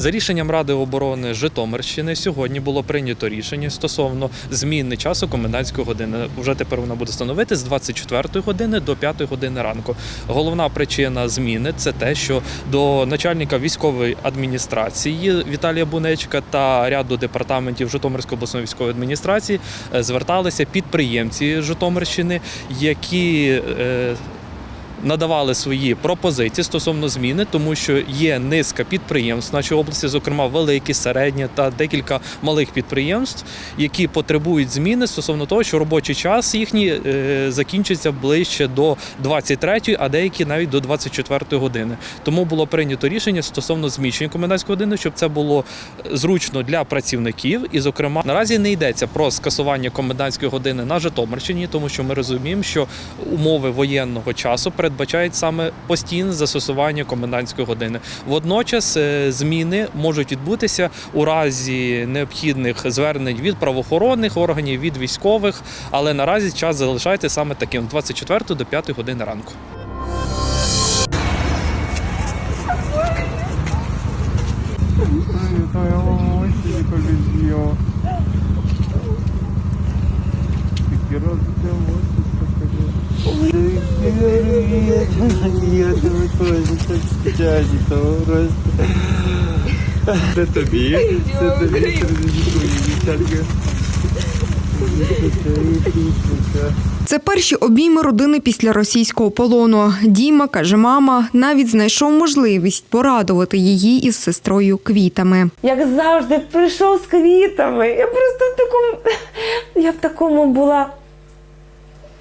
За рішенням Ради оборони Житомирщини сьогодні було прийнято рішення стосовно зміни часу комендантської години. Вже тепер вона буде становити з 24 години до 5 години ранку. Головна причина зміни це те, що до начальника військової адміністрації Віталія Бунечка та ряду департаментів Житомирської обласної військової адміністрації е, зверталися підприємці Житомирщини, які е, надавали свої пропозиції стосовно зміни, тому що є низка підприємств в нашій області, зокрема великі, середні та декілька малих підприємств, які потребують зміни стосовно того, що робочий час їхній е, закінчиться ближче до 23-ї, а деякі навіть до 24-ї години. Тому було прийнято рішення стосовно зміщення комендантської години, щоб це було зручно для працівників. І, зокрема, наразі не йдеться про скасування комендантської години на Житомирщині, тому що ми розуміємо, що умови воєнного часу передбачають саме постійне застосування комендантської години. Водночас е, зміни можуть відбутися у разі необхідних звернень від правоохоронних органів, від військових, але наразі час залишається саме таким з 24 до 5 години ранку. Ой, я тебе тоже так тяжко просто. Це тобі, це тобі, дівчатка. Це перші обійми родини після російського полону. Діма каже, мама навіть знайшов можливість порадувати її із сестрою квітами. як завжди, прийшов з квітами. Я просто в такому, я в такому була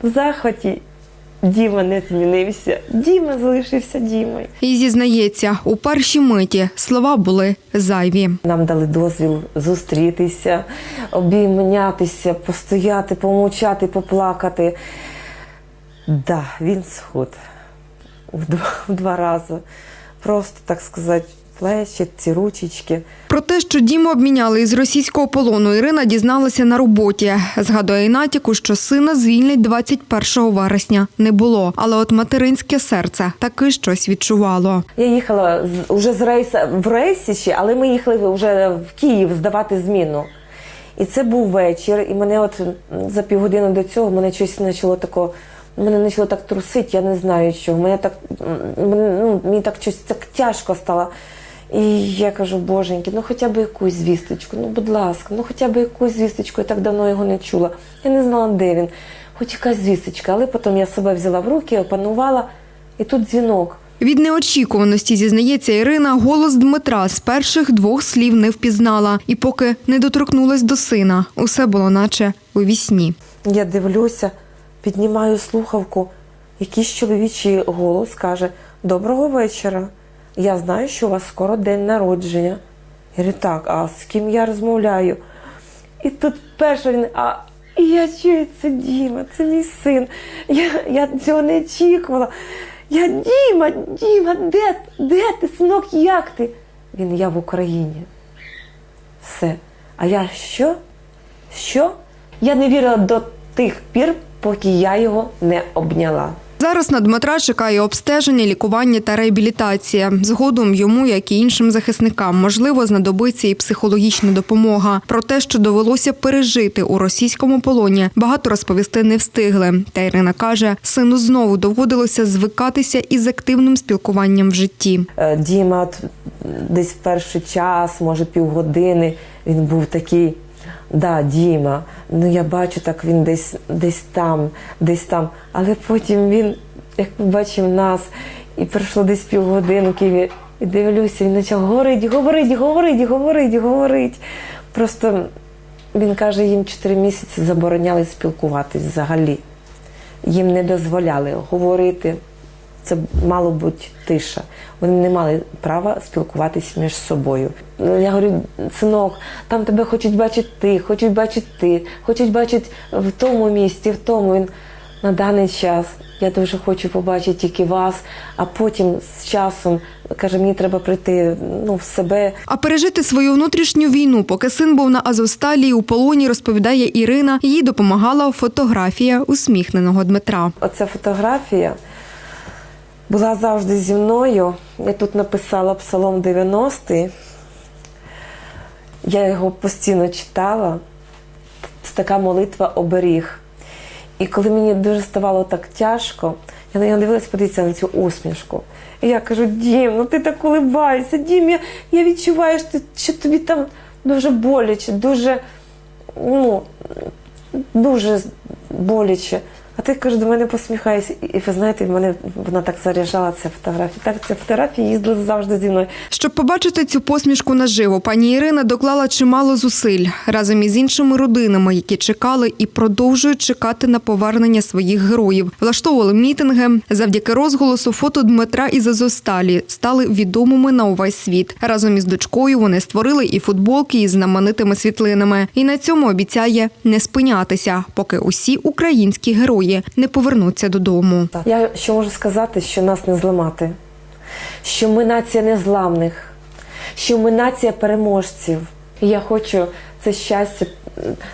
в захваті. Діма не змінився. Діма залишився Дімою. І зізнається, у першій миті слова були зайві. Нам дали дозвіл зустрітися, обіймнятися, постояти, помовчати, поплакати. Да, він сход в два, в два рази. Просто так сказати, плечі, ці ручечки. Про те, що Діму обміняли із російського полону, Ірина дізналася на роботі. Згадує і натяку, що сина звільнять 21 вересня не було. Але от материнське серце таки щось відчувало. Я їхала з, уже з рейса в рейсі ще, але ми їхали вже в Київ здавати зміну. І це був вечір, і мене от за півгодини до цього мене щось почало тако. Мене почало так трусити, я не знаю що. Мене так ну, мені так щось так тяжко стало. І я кажу, боженьки, ну хоча б якусь звісточку, ну будь ласка, ну хоча б якусь звісточку, я так давно його не чула. Я не знала, де він. Хоч якась звісточка, але потім я себе взяла в руки, опанувала, і тут дзвінок. Від неочікуваності зізнається Ірина, голос Дмитра з перших двох слів не впізнала, і поки не доторкнулась до сина, усе було наче у вісні. Я дивлюся, піднімаю слухавку. Якийсь чоловічий голос каже: Доброго вечора. Я знаю, що у вас скоро день народження. Я говорю, так, а з ким я розмовляю? І тут перше він, а я чую, це Діма, це мій син. Я, я цього не очікувала. Я Діма, Діма, де, де ти, синок, як ти? Він, я в Україні. Все. А я що? Що? Я не вірила до тих пір, поки я його не обняла. Зараз на Дмитра чекає обстеження, лікування та реабілітація. Згодом йому, як і іншим захисникам, можливо, знадобиться і психологічна допомога. Про те, що довелося пережити у російському полоні, багато розповісти не встигли. Та Ірина каже, сину знову доводилося звикатися із активним спілкуванням в житті. Е, Діма десь перший час, може півгодини, він був такий. Да, Діма, ну я бачу, так він десь десь там, десь там. Але потім він, як побачив нас, і пройшло десь півгодинки, і дивлюся, він почав говорить, говорить, говорить, говорить, говорить. Просто він каже, їм 4 місяці забороняли спілкуватись взагалі. Їм не дозволяли говорити. Це мало бути тиша. Вони не мали права спілкуватись між собою. Ну, Я говорю, синок, там тебе хочуть бачити ти, хочуть бачити ти, хочуть бачити в тому місці, в тому. Він на даний час я дуже хочу побачити тільки вас, а потім з часом каже, мені треба прийти ну, в себе. А пережити свою внутрішню війну, поки син був на Азовсталі у полоні, розповідає Ірина. Їй допомагала фотографія усміхненого Дмитра. Оця фотографія була завжди зі мною. Я тут написала Псалом 90 Я його постійно читала. Це така молитва оберіг. І коли мені дуже ставало так тяжко, я на нього дивилась, подивіться на цю усмішку. І я кажу: Дім, ну ти так улибаєшся, Дім, я, я відчуваю, що, що тобі там дуже боляче, дуже, ну, дуже боляче. А ти каже, до мене посміхаєшся. І ви знаєте, мене вона так заряджала ця фотографія. Так, ця фотографія їздила завжди зі мною. Щоб побачити цю посмішку наживо, пані Ірина доклала чимало зусиль разом із іншими родинами, які чекали і продовжують чекати на повернення своїх героїв. Влаштовували мітинги. Завдяки розголосу фото Дмитра із Азовсталі стали відомими на увесь світ. Разом із дочкою вони створили і футболки із знаменитими світлинами. І на цьому обіцяє не спинятися, поки усі українські герої не повернуться додому. Я що можу сказати, що нас не зламати, що ми нація незламних, що ми нація переможців. І я хочу це щастя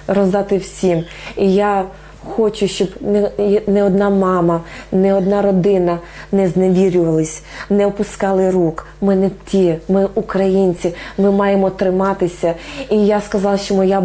роздати всім. І я хочу, щоб не, не одна мама, не одна родина не зневірювались, не опускали рук. Ми не ті, ми українці, ми маємо триматися. І я сказала, що моя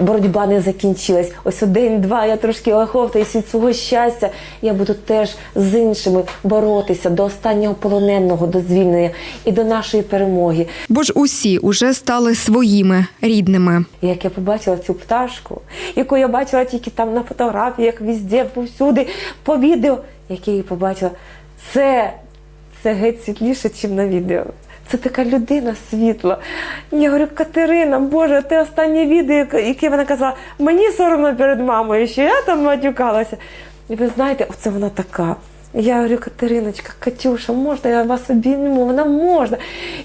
боротьба не закінчилась. Ось один-два, я трошки оховтаюсь від свого щастя. Я буду теж з іншими боротися до останнього полоненого, до звільнення і до нашої перемоги. Бо ж усі уже стали своїми рідними. Як я побачила цю пташку, яку я бачила тільки там на фотографіях, везде, повсюди, по відео, як я побачила, це, це геть світліше, ніж на відео. Це така людина світла. Я говорю, Катерина, Боже, те останнє відео, яке- яке вона казала, мені соромно перед мамою, що я там матюкалася. І ви знаєте, оце вона така. Я говорю, Катериночка, Катюша, можна я вас обійму? Вона можна.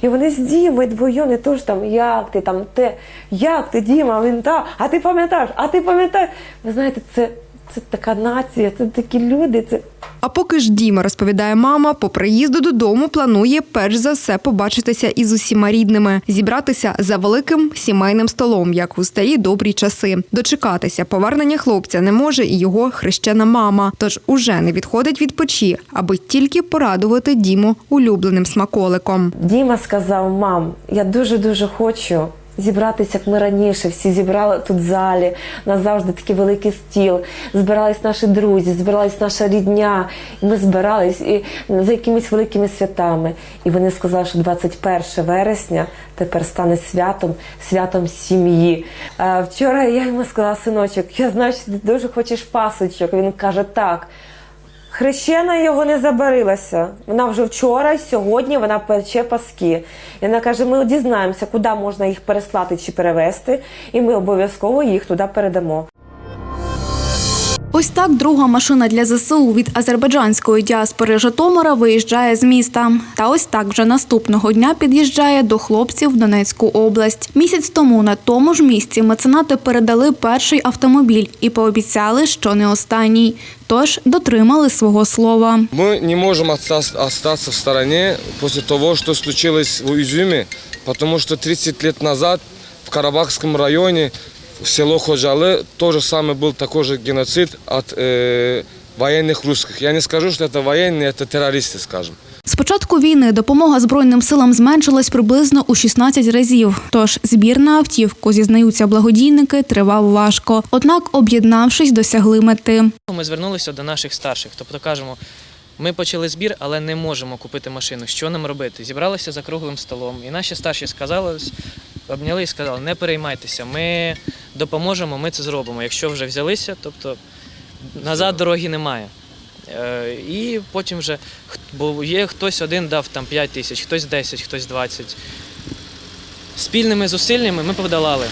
І вони з Дімою двоєм, не то ж там, як ти там те, як ти, Діма, він та, а ти пам'ятаєш, а ти пам'ятаєш. Ви знаєте, це, це така нація, це такі люди, це А поки ж Діма, розповідає мама, по приїзду додому планує перш за все побачитися із усіма рідними, зібратися за великим сімейним столом, як у старі добрі часи. Дочекатися повернення хлопця не може і його хрещена мама, тож уже не відходить від печі, аби тільки порадувати Діму улюбленим смаколиком. Діма сказав: мам, я дуже-дуже хочу зібратися, як ми раніше. Всі зібрали тут в залі. У нас завжди такий великий стіл. Збирались наші друзі, збиралась наша рідня. І ми збирались і за якимись великими святами. І вони сказали, що 21 вересня тепер стане святом, святом сім'ї. Вчора я йому сказала, синочок, я знаю, що ти дуже хочеш пасочок. Він каже, так. Хрещена його не забарилася. Вона вже вчора, сьогодні вона пече паски. І вона каже: ми дізнаємося, куди можна їх переслати чи перевезти, і ми обов'язково їх туди передамо. Ось так друга машина для ЗСУ від азербайджанської діаспори Житомира виїжджає з міста. Та ось так вже наступного дня під'їжджає до хлопців в Донецьку область. Місяць тому на тому ж місці меценати передали перший автомобіль і пообіцяли, що не останній. Тож дотримали свого слова. Мы не можем оста- остаться в стороне после того, что случилось в Уизюме, потому что 30 лет назад в Карабахском районе, в село Ходжалы, тоже самый был такой же геноцид от э, военных русских. Я не скажу, что это военные, это террористы, скажем. З початку війни допомога Збройним силам зменшилась приблизно у 16 разів. Тож збір на автівку, зізнаються благодійники, тривав важко. Однак, об'єднавшись, досягли мети. Ми звернулися до наших старших, тобто кажемо, ми почали збір, але не можемо купити машину. Що нам робити? Зібралися за круглим столом, і наші старші сказали, обняли і сказали, не переймайтеся, ми допоможемо, ми це зробимо. Якщо вже взялися, тобто назад дороги немає. Е, І потім вже, бо є хтось один дав там 5 тисяч, хтось 10, хтось 20. Спільними зусиллями ми подолали.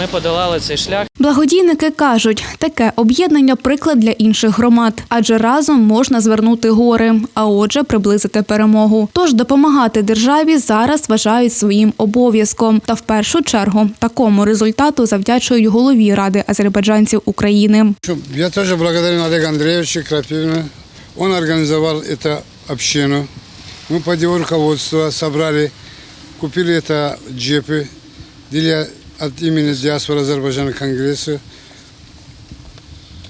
Ми подолали цей шлях. Благодійники кажуть, таке об'єднання приклад для інших громад, адже разом можна звернути гори, а отже, приблизити перемогу. Тож допомагати державі зараз вважають своїм обов'язком. Та в першу чергу такому результату завдячують голові ради азербайджанців України. Я тоже благодарен Олегу Андреевичу Крапивину. Он организовал эту общину. Мы под его руководством собрали, купили это джипы для от имени диаспоры Азербайджана Конгресса.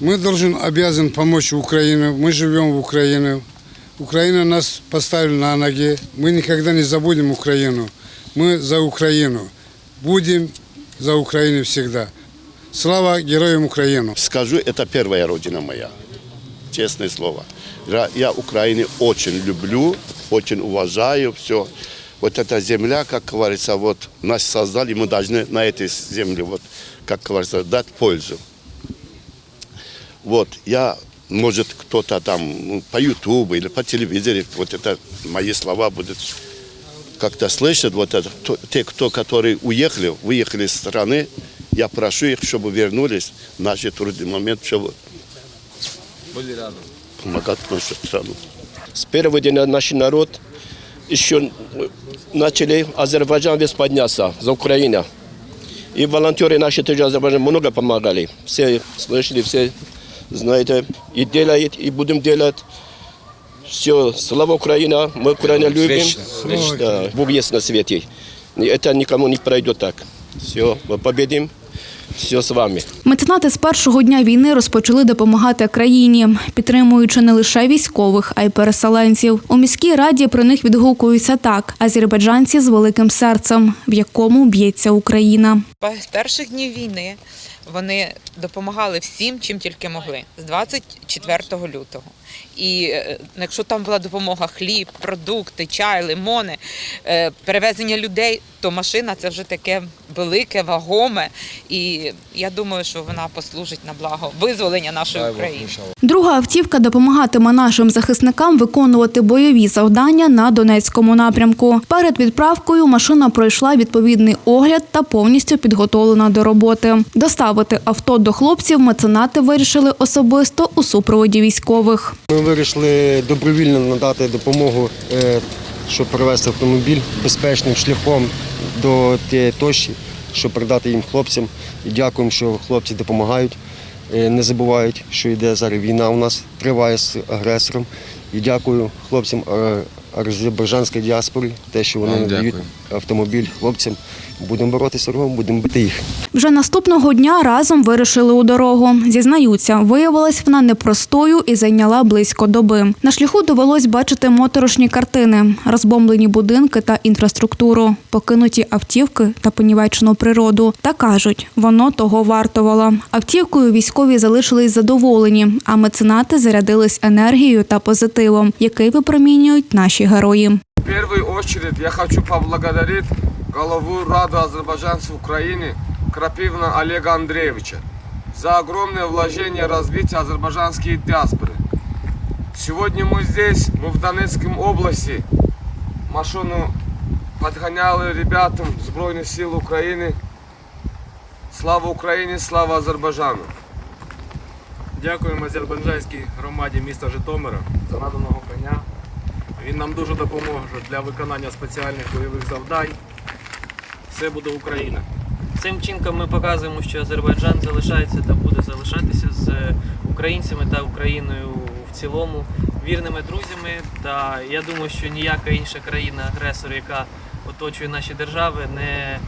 Мы должен, обязан помочь Украине. Мы живем в Украине. Украина нас поставила на ноги. Мы никогда не забудем Украину. Мы за Украину. Будем за Украину всегда. Слава героям Украины! Скажу, это первая родина моя. Честное слово. Я Украину очень люблю, очень уважаю все. Вот эта земля, как говорится, вот нас создали, мы должны на этой земле, вот, как говорится, дать пользу. Вот, я, может, кто-то там ну, по Ютубу или по телевизору, вот это мои слова будут как-то слышат, вот это, то- те, кто, которые уехали, выехали из страны, я прошу их, чтобы вернулись в наши трудный момент, чтобы Были рядом. помогать нашу страну. С первого дня наш народ еще начали Азербайджан весь подняться за Украину. И волонтеры наши тоже Азербайджан много помогали. Все слышали, все знаете. И делают, и будем делать. Все, слава Украина, мы Украину любим. Вечно. Да, Бог есть на свете. И это никому не пройдет так. Все, мы победим. Все с вами. Меценати з першого дня війни розпочали допомагати країні, підтримуючи не лише військових, а й переселенців. У міській раді про них відгукуються так: азербайджанці з великим серцем, в якому б'ється Україна. З перших днів війни вони допомагали всім, чим тільки могли, з 24 лютого. І е, якщо там була допомога хліб, продукти, чай, лимони, е, перевезення людей, то машина це вже таке велике, вагоме. І я думаю, що вона послужить на благо визволення нашої України. Друга автівка допомагатиме нашим захисникам виконувати бойові завдання на Донецькому напрямку. Перед відправкою машина пройшла відповідний огляд та повністю підготовлена до роботи. Доставити авто до хлопців меценати вирішили особисто у супроводі військових. Ми вирішили добровільно надати допомогу, е, щоб привезти автомобіль безпечним шляхом до тієї тощі, щоб передати їм хлопцям. І дякуємо, що хлопці допомагають, е, не забувають, що йде зараз війна у нас, триває з агресором. І дякую хлопцям азербайджанської діаспори, те, що вони надають автомобіль хлопцям. Будемо боротися разом, будемо бити їх. Вже наступного дня разом вирушили у дорогу. Зізнаються, виявилась вона непростою і зайняла близько доби. На шляху довелось бачити моторошні картини, розбомблені будинки та інфраструктуру, покинуті автівки та понівечену природу. Та кажуть, воно того вартувало. Автівкою військові залишились задоволені, а меценати зарядились енергією та позитивом, який випромінюють наші герої. В первую очередь я хочу поблагодарить главу Рады азербайджанцев Украины Крапивна Олега Андреевича за огромное вложение в развитие азербайджанской диаспоры. Сегодня мы здесь, мы в Донецкой области. Машину подгоняли ребятам Збройных сил Украины. Слава Украине, слава Азербайджану. Дякуємо азербайджанській громаді міста Житомира за наданого коня. він нам дуже допоможе для виконання спеціальних бойових завдань. Все буде Україна. Цим чинком ми показуємо, що Азербайджан залишається та буде залишатися з українцями та Україною в цілому вірними друзями. Та я думаю, що ніяка інша країна-агресор, яка оточує наші держави, не, е,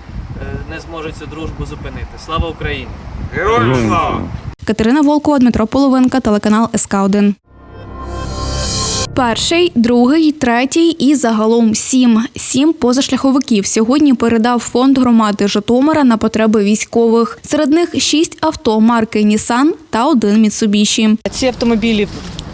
не зможе цю дружбу зупинити. Слава Україні! Героям слава! Катерина Волкова, Дмитро Половинка, телеканал СК 1 Перший, другий, третій і загалом сім. Сім позашляховиків сьогодні передав фонд громади Житомира на потреби військових. Серед них шість авто марки Нісан та один Міцубіші. Ці автомобілі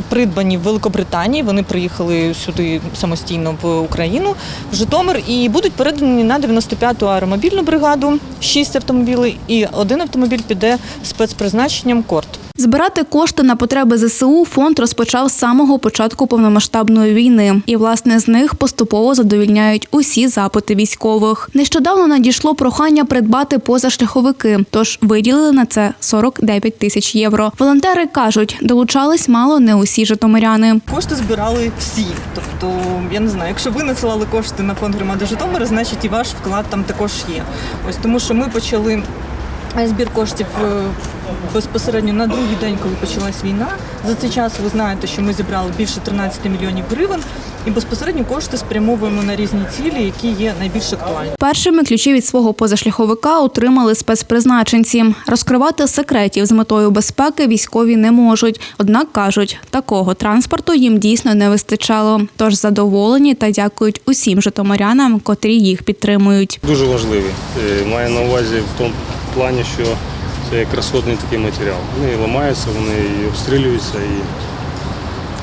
придбані в Великобританії. Вони приїхали сюди самостійно в Україну, в Житомир, і будуть передані на 95-ту аеромобільну бригаду. Шість автомобілів, і один автомобіль піде спецпризначенням корт. Збирати кошти на потреби ЗСУ фонд розпочав з самого початку повномасштабної війни, і власне з них поступово задовільняють усі запити військових. Нещодавно надійшло прохання придбати позашляховики, тож виділили на це 49 тисяч євро. Волонтери кажуть, долучались мало не усі житомиряни. Кошти збирали всі. Тобто, я не знаю, якщо ви надсилали кошти на фонд громади Житомира, значить і ваш вклад там також є. Ось тому, що ми почали. Збір коштів е, безпосередньо на другий день, коли почалась війна. За цей час ви знаєте, що ми зібрали більше 13 мільйонів гривень, і безпосередньо кошти спрямовуємо на різні цілі, які є найбільш актуальні. Першими ключі від свого позашляховика отримали спецпризначенці. Розкривати секретів з метою безпеки військові не можуть. Однак кажуть, такого транспорту їм дійсно не вистачало. Тож задоволені та дякують усім житомирянам, котрі їх підтримують. Дуже важливі. Е, Маю на увазі в тому плані, що це як розходний такий матеріал. Вони ламаються, вони і обстрілюються, і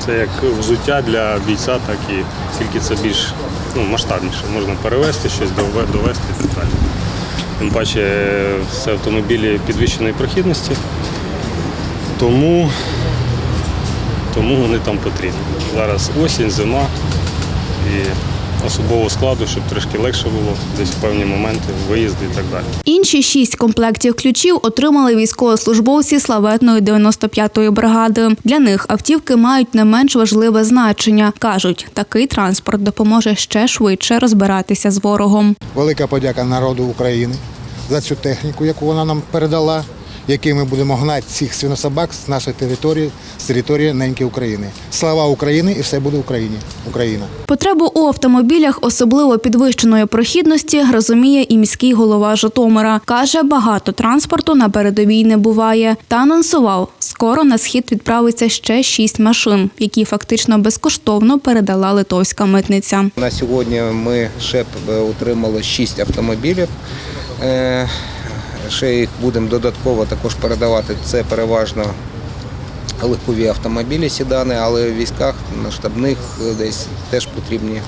це як взуття для бійця, так і тільки це більш ну, масштабніше. Можна перевезти щось, довести і так далі. Тим паче е, це автомобілі підвищеної прохідності, тому, тому вони там потрібні. Зараз осінь, зима і особового складу, щоб трошки легше було, десь в певні моменти, виїзди і так далі. Інші шість комплектів ключів отримали військовослужбовці славетної 95-ї бригади. Для них автівки мають не менш важливе значення. кажуть, такий транспорт допоможе ще швидше розбиратися з ворогом. Велика подяка народу України за цю техніку, яку вона нам передала, який ми будемо гнати цих свинособак з нашої території, з території неньки України. Слава Україні і все буде Україні. Україна. Потребу у автомобілях особливо підвищеної прохідності розуміє і міський голова Житомира. Каже, багато транспорту на передовій не буває. Та анонсував, скоро на схід відправиться ще шість машин, які фактично безкоштовно передала литовська митниця. На сьогодні ми ще е, отримали 6 автомобілів. Ще їх будемо додатково також передавати. Це переважно легкові автомобілі, сідани, але в військах на штабних десь теж потрібні.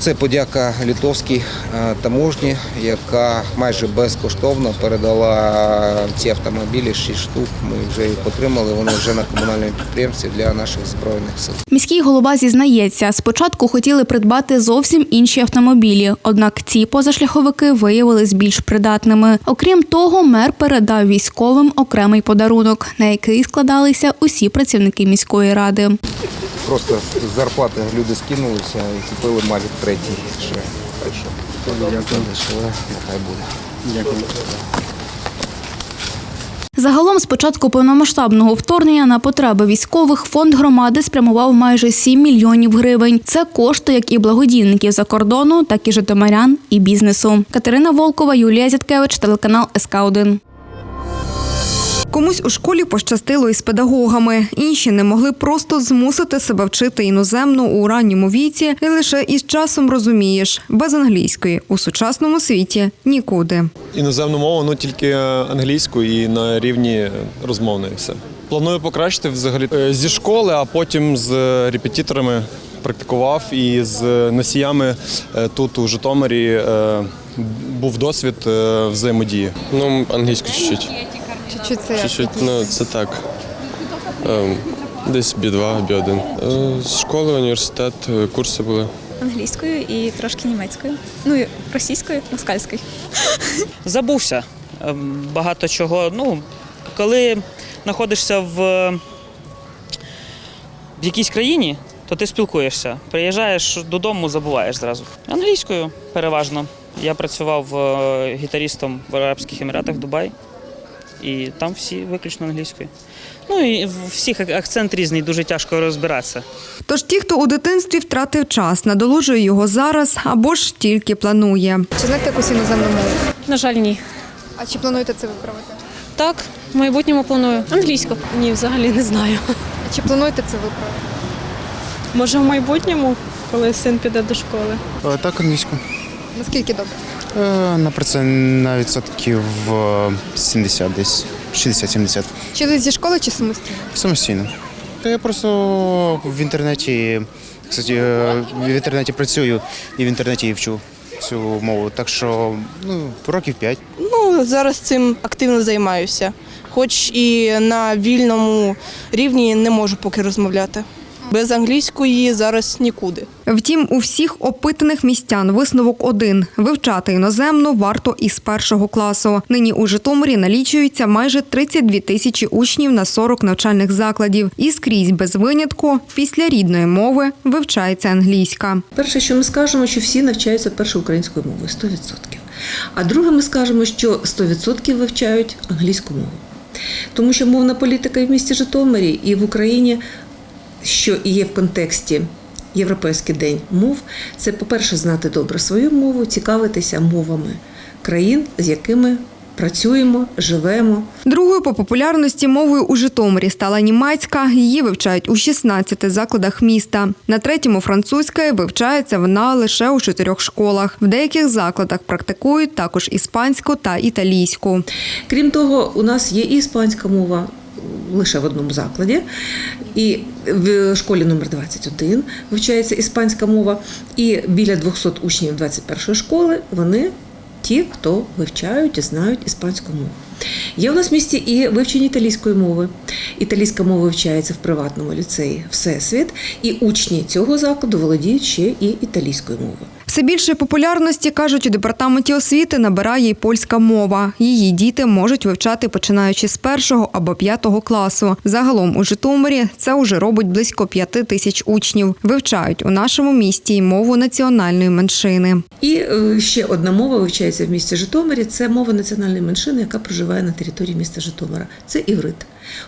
Це подяка литовській е, таможні, яка майже безкоштовно передала ці автомобілі, 6 штук. Ми вже їх отримали. Вони вже на комунальному підприємстві для наших збройних сил. Міський голова зізнається, спочатку хотіли придбати зовсім інші автомобілі, однак ці позашляховики виявились більш придатними. Окрім того, мер передав військовим окремий подарунок, на який складалися усі працівники міської ради. Просто з зарплати люди скинулися і купили Мавік третій ще. Так що дякую. Нехай буде. Дякую. Загалом з початку повномасштабного вторгнення на потреби військових фонд громади спрямував майже 7 мільйонів гривень. Це кошти як і благодійників за кордону, так і житомирян і бізнесу. Катерина Волкова, Юлія Зяткевич, телеканал СК 1 Комусь у школі пощастило із педагогами. Інші не могли просто змусити себе вчити іноземну у ранньому віці, і лише із часом розумієш, без англійської у сучасному світі нікуди. Іноземну мову, ну тільки англійську і на рівні розмовної все. Планую покращити взагалі е, зі школи, а потім з репетиторами практикував і з носіями е, тут у Житомирі е, був досвід е, взаємодії. Ну, англійську чуть-чуть. Чуть-чуть це Чуть-чуть, ну це так. Ем, Десь B2, B1. Е, З школи, університет, е, курси були. англійською і трошки німецькою. Ну і російською, москальською. забувся ем, багато чого. Ну, коли знаходишся в, в якійсь країні, то ти спілкуєшся. Приїжджаєш додому, забуваєш зразу. Англійською переважно. Я працював е, гітарістом в Арабських Еміратах в Дубаї, і там всі виключно англійською. Ну і в всіх акцент різний, дуже тяжко розбиратися. Тож ті, хто у дитинстві втратив час, надолужує його зараз або ж тільки планує. Чи знаєте якусь іноземну мову? На жаль, ні. А чи плануєте це виправити? Так, в майбутньому планую. Англійську. Ні, взагалі не знаю. А чи плануєте це виправити? Може, в майбутньому, коли син піде до школи. Так, англійську. Наскільки добре? Е, На процент на відсотків е, 70 десь. 60-70. Чи ви зі школи, чи самостійно? Самостійно. Я просто в інтернеті, кстати, е, в інтернеті працюю і в інтернеті вчу цю мову. Так що ну, років 5. Ну, зараз цим активно займаюся, хоч і на вільному рівні не можу поки розмовляти. Без англійської зараз нікуди. Втім, у всіх опитаних містян висновок один – вивчати іноземну варто із першого класу. Нині у Житомирі налічується майже 32 тисячі учнів на 40 навчальних закладів. І скрізь без винятку після рідної мови вивчається англійська. Перше, що ми скажемо, що всі навчаються першою українською мовою 100%. А друге, ми скажемо, що 100% вивчають англійську мову. Тому що мовна політика і в місті Житомирі, і в Україні, що і є в контексті Європейський день мов, це, по-перше, знати добре свою мову, цікавитися мовами країн, з якими працюємо, живемо. Другою по популярності мовою у Житомирі стала німецька. Її вивчають у 16 закладах міста. На третьому французька вивчається вона лише у чотирьох школах. В деяких закладах практикують також іспанську та італійську. Крім того, у нас є і іспанська мова лише в одному закладі, і в школі номер 21 вивчається іспанська мова, і біля 200 учнів 21 школи вони ті, хто вивчають і знають іспанську мову. Є у нас в місті і вивчення італійської мови. Італійська мова вивчається в приватному ліцеї Всесвіт, і учні цього закладу володіють ще і італійською мовою. Все більше популярності, кажуть, у департаменті освіти набирає й польська мова. Її діти можуть вивчати починаючи з першого або п'ятого класу. Загалом у Житомирі це уже робить близько п'яти тисяч учнів. Вивчають у нашому місті й мову національної меншини. І е, ще одна мова вивчається в місті Житомирі. Це мова національної меншини, яка проживає на території міста Житомира. Це іврит.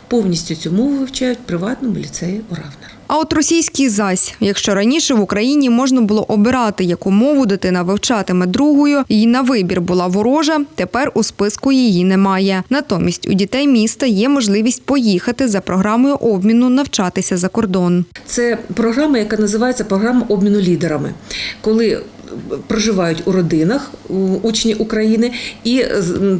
Повністю цю мову вивчають в приватному ліцеї Уравнер. А от російський зась, якщо раніше в Україні можна було обирати, яку мову дитина вивчатиме другою, і на вибір була ворожа, тепер у списку її немає. Натомість у дітей міста є можливість поїхати за програмою обміну навчатися за кордон. Це програма, яка називається програма обміну лідерами, коли проживають у родинах учні України і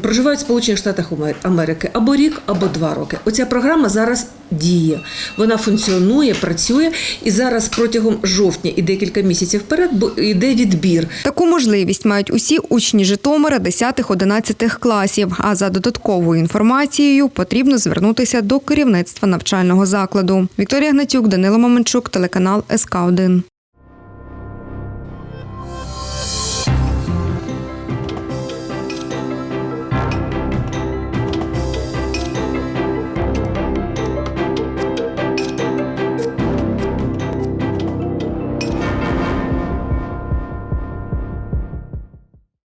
проживають в Сполучених Штатах Америки або рік, або два роки. Оця програма зараз діє. Вона функціонує, працює, і зараз протягом жовтня і декілька місяців вперед йде відбір. Таку можливість мають усі учні Житомира 10-11 класів. А за додатковою інформацією потрібно звернутися до керівництва навчального закладу. Вікторія Гнатюк, Данило Маменчук, телеканал СК 1